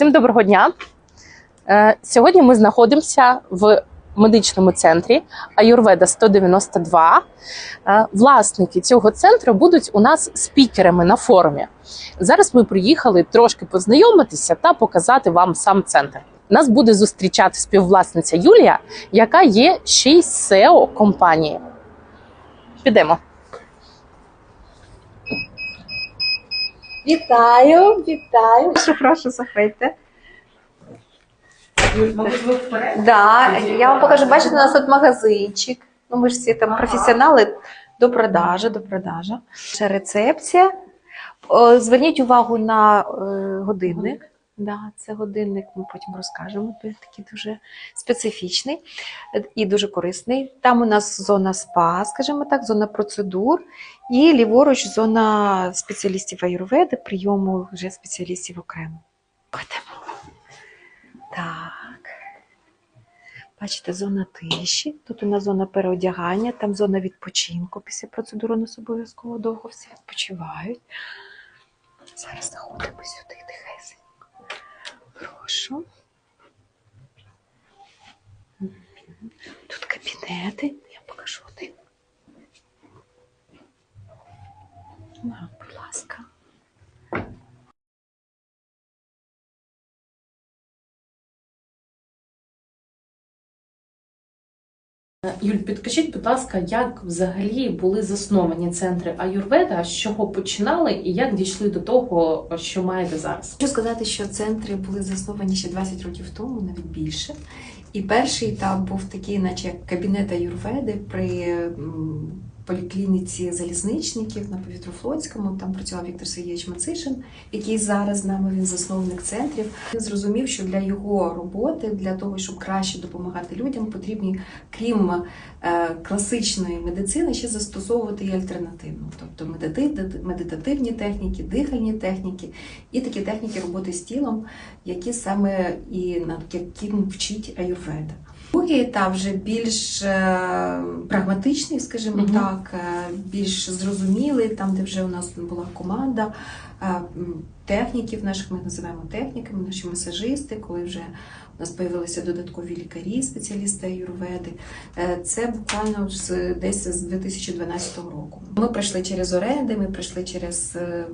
Всім доброго дня. Е, Сьогодні ми знаходимося в медичному центрі Аюрведа 192. Е, Власники цього центру будуть у нас спікерами на форумі. Зараз ми приїхали трошки познайомитися та показати вам сам центр. Нас буде зустрічати співвласниця Юлія, яка є ще й SEO компанії. Підемо. Вітаю, вітаю. Прошу, прошу, заходьте. Да, я вам покажу, бачите, у нас тут магазинчик. Ну, ми ж всі там професіонали до продажу, до продажу. Ще рецепція. О, Зверніть увагу на е, годинник. Да, це годинник, ми потім розкажемо. Він такий дуже специфічний е, і дуже корисний. Там у нас зона спа, скажімо так, зона процедур, і ліворуч зона спеціалістів аюрведи, прийому вже спеціалістів окремо. Ходимо. Так. Бачите, зона тиші. Тут у нас зона переодягання, там зона відпочинку. Після процедури нас обов'язково довго всі відпочивають. Зараз заходимо сюди тихесенько. Прошу. Тут кабінети. Я покажу один. На, будь ласка. Юль, підкажіть, будь ласка, як взагалі були засновані центри Аюрведа, з чого починали і як дійшли до того, що маєте зараз? Хочу сказати, що центри були засновані ще 20 років тому, навіть більше. І перший етап був такий, наче кабінет аюрведи при поліклініці залізничників на Повітрофлотському. Там працював Віктор Сергійович Мацишин, який зараз з нами він засновник центрів. Він зрозумів, що для його роботи, для того, щоб краще допомагати людям, потрібні, крім е, класичної медицини, ще застосовувати і альтернативну, тобто медитативні техніки, дихальні техніки і такі техніки роботи з тілом, які саме і над яким вчить аюрведа. Другий етап вже більш е, прагматичний, скажімо Мгм. так, е, більш зрозумілий, там, де вже у нас була команда техніків наших, ми називаємо техніками, наші масажисти, коли вже у нас з'явилися додаткові лікарі, спеціалісти аюрведи. Е, Це буквально з десь з 2012 року. Ми пройшли через оренди, ми пройшли через е,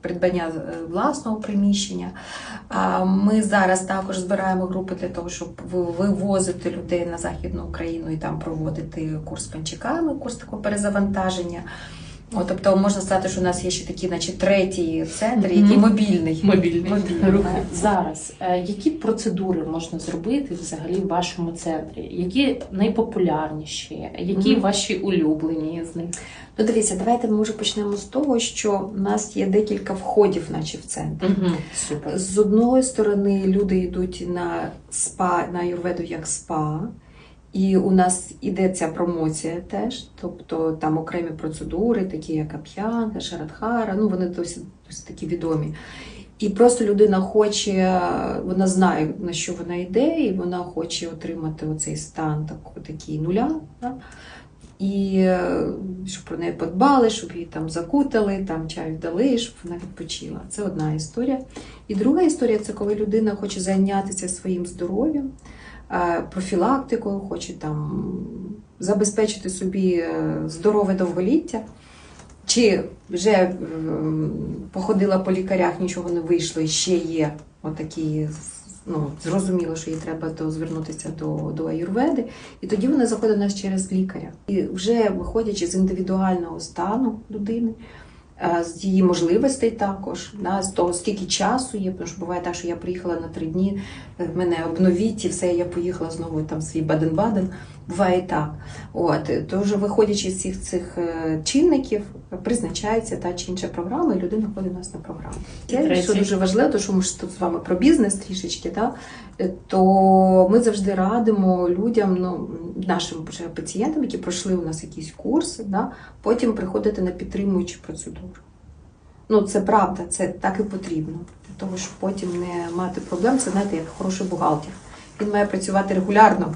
придбання е, власного приміщення. Ми зараз також збираємо групи для того, щоб вивозити людей на західну Україну і там проводити курс панчаками, курс такого перезавантаження. От, тобто можна сказати, що у нас є ще такий, наче третій центр, який мобільний. Мобільний Мобільний, Зараз е, які процедури можна зробити взагалі в вашому центрі? Які найпопулярніші, які Мгм. ваші улюблені з них? Ну, дивіться, давайте може почнемо з того, що у нас є декілька входів, наче в центр. Угу. Супер. З одної сторони, люди йдуть на спа, на юрведу як спа, і у нас іде ця промоція теж, тобто там окремі процедури, такі як Ап'янка, Шарадхара, ну вони досить, досить такі відомі. І просто людина хоче, вона знає, на що вона йде, і вона хоче отримати оцей стан так, такий нуля. Да? І е, щоб про неї подбали, щоб її там закутали, там чаю дали, щоб вона відпочила. Це одна історія. І друга історія це коли людина хоче зайнятися своїм здоров'ям, е, профілактикою, хоче там забезпечити собі е, здорове довголіття. Чи вже е, походила по лікарях, нічого не вийшло, і ще є отакі, ну, зрозуміло, що їй треба то звернутися до, до аюрведи. І тоді вона заходить до нас через лікаря. І вже виходячи з індивідуального стану людини, з її можливостей також, да, з того, скільки часу є, тому що буває так, що я приїхала на три дні, е, мене обновіть і все, я поїхала знову там свій Баден-Баден. Буває і так. От, то вже виходячи з всіх цих е, чинників, призначається та чи інша програма, і людина ходить у нас на програму. Третє. Що дуже важливо, то що ми ж тут з вами про бізнес трішечки, да? е, то ми завжди радимо людям, ну, нашим вже пацієнтам, які пройшли у нас якісь курси, да? потім приходити на підтримуючі процедури. Ну, це правда, це так і потрібно. Для того, щоб потім не мати проблем, це знаєте, як хороший бухгалтер. Він має працювати регулярно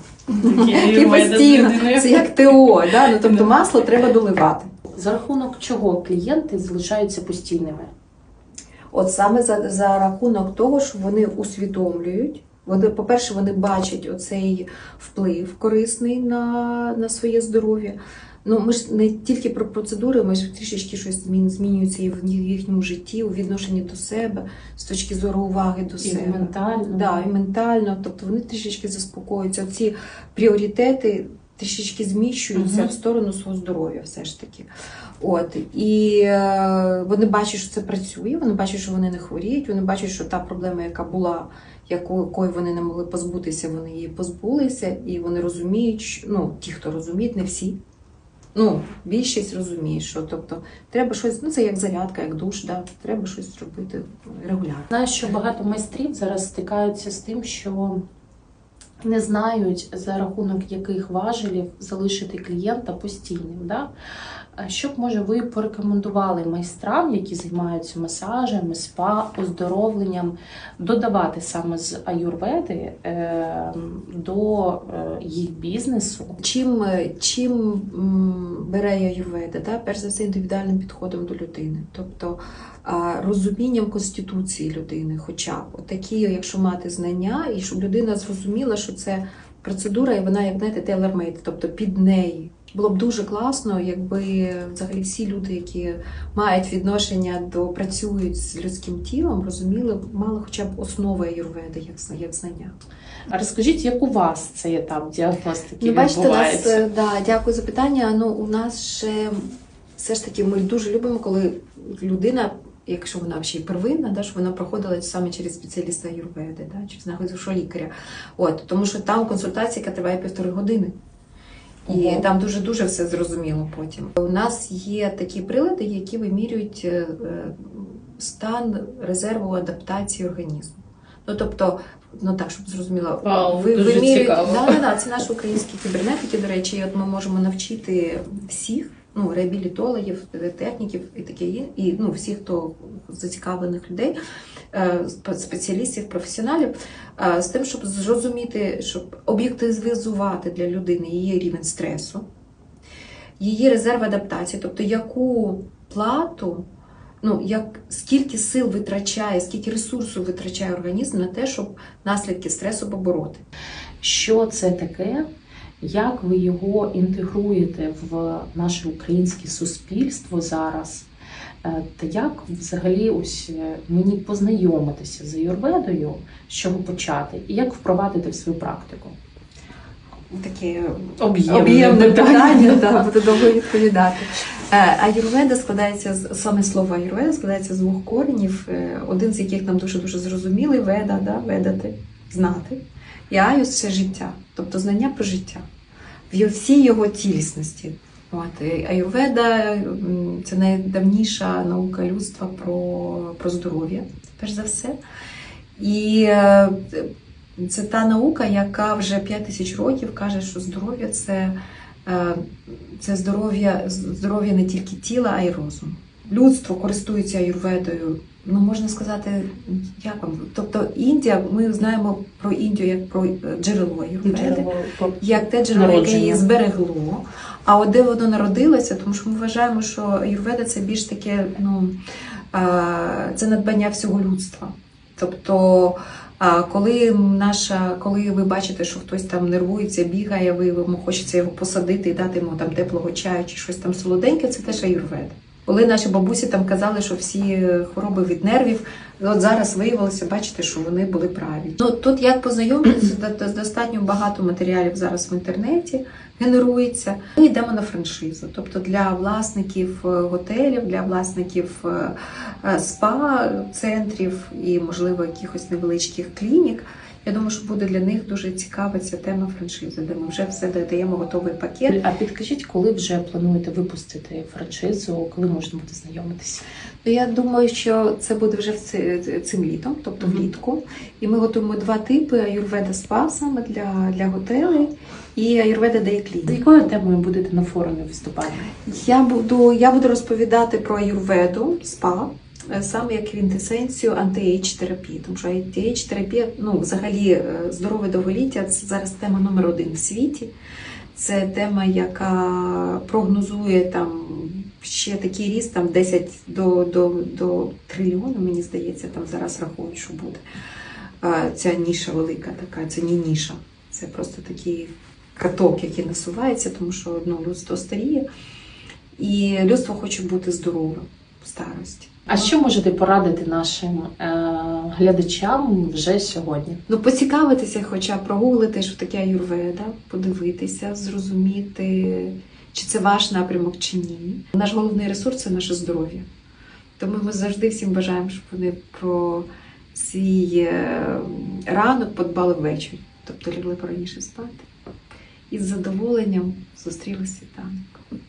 і постійно. Це як ТО, да? ну, тобто масло треба доливати. За рахунок чого клієнти залишаються постійними? От саме за, за рахунок того, що вони усвідомлюють. Вони, по-перше, вони бачать оцей вплив корисний на, на своє здоров'я. Ну, ми ж не тільки про процедури, ми ж трішечки щось змін, змінюється і в їхньому житті, у відношенні до себе, з точки зору уваги до І себе. ментально. Да, і ментально, тобто вони трішечки заспокоюються. Ці пріоритети трішечки зміщуються Мгм. в сторону свого здоров'я, все ж таки. От і е, вони бачать, що це працює. Вони бачать, що вони не хворіють. Вони бачать, що та проблема, яка була, якої вони не могли позбутися, вони її позбулися, і вони розуміють, що ну ті, хто розуміють, не всі. Ну, більшість розуміє, що тобто треба щось, ну це як зарядка, як душ, да, треба щось робити регулярно. Знаю, що багато майстрів зараз стикаються з тим, що не знають за рахунок яких важелів залишити клієнта постійним. Да? Що б може ви порекомендували майстрам, які займаються масажем, спа, оздоровленням, додавати саме з аюрведи е, до е, їх бізнесу? Чим, е, чим бере аюрведа? Да? Перш за все, індивідуальним підходом до людини, тобто розумінням конституції людини, хоча б такі, якщо мати знання, і щоб людина зрозуміла, що це процедура, і вона, як знаєте, tailor-made, тобто під неї. Було б дуже класно, якби взагалі всі люди, які мають відношення до працюють з людським тілом, розуміли, мали хоча б основи аюрведи, як, як знання. А розкажіть, як у вас цей етап діагностики Ну, бачите, нас, е, да, дякую за питання. Ну, у нас ще все ж таки ми дуже любимо, коли людина, якщо вона ще й первинна, да, що вона проходила саме через спеціаліста аюрведи, да, через знаходжу лікаря. От, тому що там консультація, яка триває півтори години. І Ого. там дуже-дуже все зрозуміло потім. У нас є такі прилади, які вимірюють е, е, стан резерву адаптації організму. Ну тобто, ну так, щоб зрозуміло, ви цікаво. Да, да, да, це наші українські кібернетики. До речі, і от ми можемо навчити всіх. Ну, реабілітологів, техніків і таке є, і ну всіх, хто зацікавлених людей, е, спеціалістів, професіоналів, е, з тим, щоб зрозуміти, щоб об'єктивізувати для людини її рівень стресу, її резерв адаптації, тобто яку плату, ну як скільки сил витрачає, скільки ресурсу витрачає організм на те, щоб наслідки стресу побороти. Що це таке? Як ви його інтегруєте в наше українське суспільство зараз? Е, Та як взагалі ось е, мені познайомитися з аюрведою, з чого почати, і як впровадити в свою практику? Таке Об'ємне питання. да, буду довго відповідати. Е, Аюрведа складається з саме слово аюрведа складається з двох коренів, один з яких нам дуже дуже зрозумілий веда, да, ведати, знати. І аюс це життя, тобто знання про життя в всій його цілісності. От, і аюрведа це найдавніша наука людства про, про здоров'я, перш за все. І е, це та наука, яка вже 5 тисяч років каже, що здоров'я це, е, це здоров'я, здоров'я не тільки тіла, а й розуму. Людство користується аюрведою. Ну, можна сказати, як вам? Тобто Індія, ми знаємо про Індію як про е, джерело аюрведи, як те джерело, яке її зберегло. А от де воно народилося, тому що ми вважаємо, що аюрведа це більш таке, ну це надбання всього людства. Тобто, а коли наша, коли ви бачите, що хтось там нервується, бігає, ви йому хочеться його посадити і дати йому там теплого чаю чи щось там солоденьке, це теж аюрведа. Коли наші бабусі там казали, що всі хвороби від нервів, от зараз виявилося, бачите, що вони були праві. Ну тут як познайомитися, до- до- достатньо багато матеріалів зараз в інтернеті генерується. Ми йдемо на франшизу. Тобто для власників е, готелів, для власників е, е, спа-центрів і, можливо, якихось невеличких клінік. Я думаю, що буде для них дуже цікава ця тема франшизи, де ми вже все даємо готовий пакет. А підкажіть, коли вже плануєте випустити франшизу, коли можна буде знайомитися? Ну, Я думаю, що це буде вже цим літом, тобто Мгм. влітку. І ми готуємо два типи: аюрведа спа саме для, для готелей і аюрведа Day З якою темою будете на форумі виступати? Я буду, я буду розповідати про аюрведу спа. Е, Саме як квінтесенцію анти-ейдж терапії, тому що анти-ейдж терапія, ну взагалі е, здорове довголіття це зараз тема номер один в світі. Це тема, яка прогнозує там ще такий ріст, там 10 до, до, до трильйону, мені здається, там зараз рахують, що буде. Ця ніша велика така, це не ніша. Це просто такий каток, який насувається, тому що ну, людство старіє. І людство хоче бути здоровим в старості. А що можете порадити нашим е, глядачам вже сьогодні? Ну, поцікавитися, хоча прогуглити, що таке аюрведа, подивитися, зрозуміти, чи це ваш напрямок, чи ні. Наш головний ресурс це наше здоров'я. Тому ми завжди всім бажаємо, щоб вони про свій е, ранок подбали ввечері, тобто лягли пораніше спати. І з задоволенням зустріли світанок.